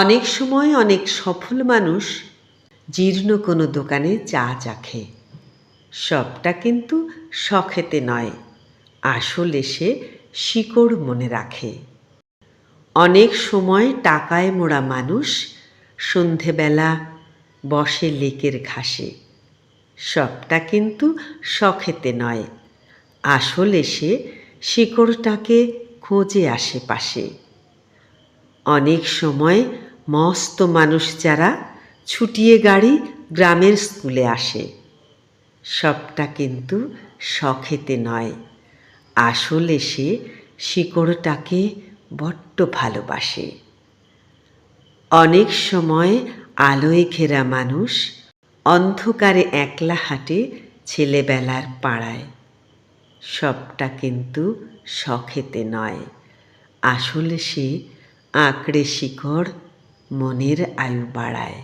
অনেক সময় অনেক সফল মানুষ জীর্ণ কোনো দোকানে চা চাখে সবটা কিন্তু শখেতে নয়, আসলে সে শিকড় মনে রাখে। অনেক সময় টাকায় মোড়া মানুষ সন্ধেবেলা বসে লেকের ঘাসে। সবটা কিন্তু শখেতে নয়, আসলে সে শিকড়টাকে খোঁজে আশেপাশে। অনেক সময় মস্ত মানুষ যারা ছুটিয়ে গাড়ি গ্রামের স্কুলে আসে। সবটা কিন্তু শখেতে নয়। আসলে সে শিকড়টাকে বড্ড ভালোবাসে। অনেক সময় আলোয় ঘেরা মানুষ অন্ধকারে একলা হাঁটে ছেলেবেলার পাড়ায়। সবটা কিন্তু শখেতে নয়। আসলে সে আঁকড়ে শিকড় মনের আয়ু বাড়ায়।